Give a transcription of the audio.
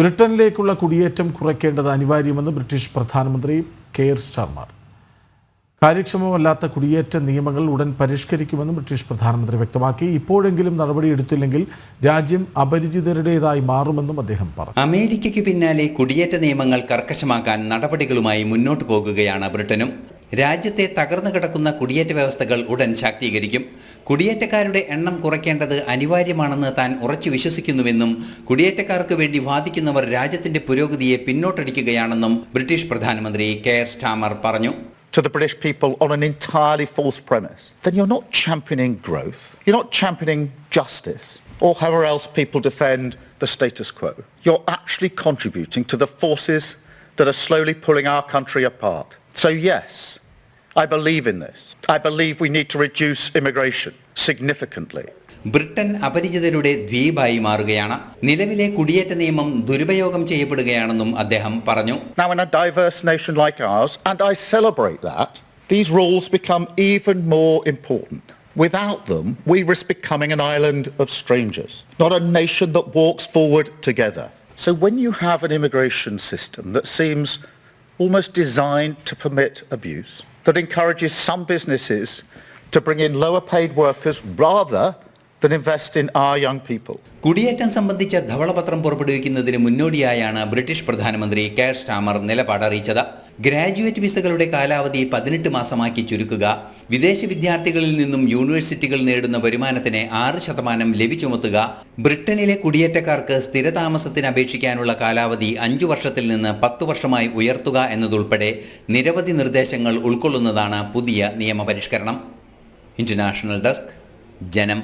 ബ്രിട്ടനിലേക്കുള്ള കുടിയേറ്റം കുറയ്ക്കേണ്ടത് അനിവാര്യമെന്ന് ബ്രിട്ടീഷ് പ്രധാനമന്ത്രി കെയർ സ്റ്റാർമർ കാര്യക്ഷമമല്ലാത്ത കുടിയേറ്റ നിയമങ്ങൾ ഉടൻ പരിഷ്കരിക്കുമെന്നും ബ്രിട്ടീഷ് പ്രധാനമന്ത്രി വ്യക്തമാക്കി. ഇപ്പോഴെങ്കിലും നടപടിയെടുത്തില്ലെങ്കിൽ രാജ്യം അപരിചിതരുടേതായി മാറുമെന്നും അദ്ദേഹം പറഞ്ഞു. അമേരിക്കയ്ക്ക് പിന്നാലെ കുടിയേറ്റ നിയമങ്ങൾ കർക്കശമാക്കാൻ നടപടികളുമായി മുന്നോട്ടു പോകുകയാണ് ബ്രിട്ടനും. രാജ്യത്തെ തകർന്നു കിടക്കുന്ന കുടിയേറ്റ വ്യവസ്ഥകൾ ഉടൻ ശാക്തീകരിക്കും കുടിയേറ്റക്കാരുടെ എണ്ണം കുറയ്ക്കേണ്ടത് അനിവാര്യമാണെന്ന് താൻ ഉറച്ചു വിശ്വസിക്കുന്നുവെന്നും കുടിയേറ്റക്കാർക്ക് വേണ്ടി വാദിക്കുന്നവർ രാജ്യത്തിന്റെ പുരോഗതിയെ പിന്നോട്ടടിക്കുകയാണെന്നും ബ്രിട്ടീഷ് പ്രധാനമന്ത്രി കെയർ സ്റ്റാമർ പറഞ്ഞു to the British people on an entirely false premise, then you're not championing growth, you're not championing justice, or however else people defend the status quo. You're actually contributing to the forces that are slowly pulling our country apart. So, yes, I believe in this. I believe we need to reduce immigration significantly. Britain അപരിചിതരുടെ ദ്വീപായി മാറുകയാണ് നിലവിലെ കുടിയേറ്റ നിയമം ദുരുപയോഗം ചെയ്യപ്പെടുകയാണെന്നും അദ്ദേഹം പറഞ്ഞു Now, in a diverse nation like ours, and I celebrate that, these rules become even more important. Without them, we risk becoming an island of strangers, not a nation that walks forward together. So when you have an immigration system that seems almost designed to permit abuse, that encourages some businesses to bring in lower paid workers rather than invest in our young people, കുടിയേറ്റം സംബന്ധിച്ച ധവളപത്രം പുറപ്പെടുവിക്കുന്നതിന് മുന്നോടിയായാണ് British പ്രധാനമന്ത്രി Keir Starmer നിലപാട് അറിയിച്ചത് graduate വിസകളുടെ കാലാവധി പതിനെട്ട് മാസമാക്കി ചുരുക്കുക വിദേശ വിദ്യാർത്ഥികളിൽ നിന്നും യൂണിവേഴ്സിറ്റികൾ നേടുന്ന വരുമാനത്തിന് ആറ് ശതമാനം ലവി ചുമത്തുക ബ്രിട്ടനിലെ കുടിയേറ്റക്കാർക്ക് സ്ഥിരതാമസത്തിന് അപേക്ഷിക്കാനുള്ള കാലാവധി അഞ്ചു വർഷത്തിൽ നിന്ന് പത്ത് വർഷമായി ഉയർത്തുക എന്നതുൾപ്പെടെ നിരവധി നിർദ്ദേശങ്ങൾ ഉൾക്കൊള്ളുന്നതാണ് പുതിയ നിയമപരിഷ്കരണം. ഇന്റർനാഷണൽ ഡെസ്ക് ജനം.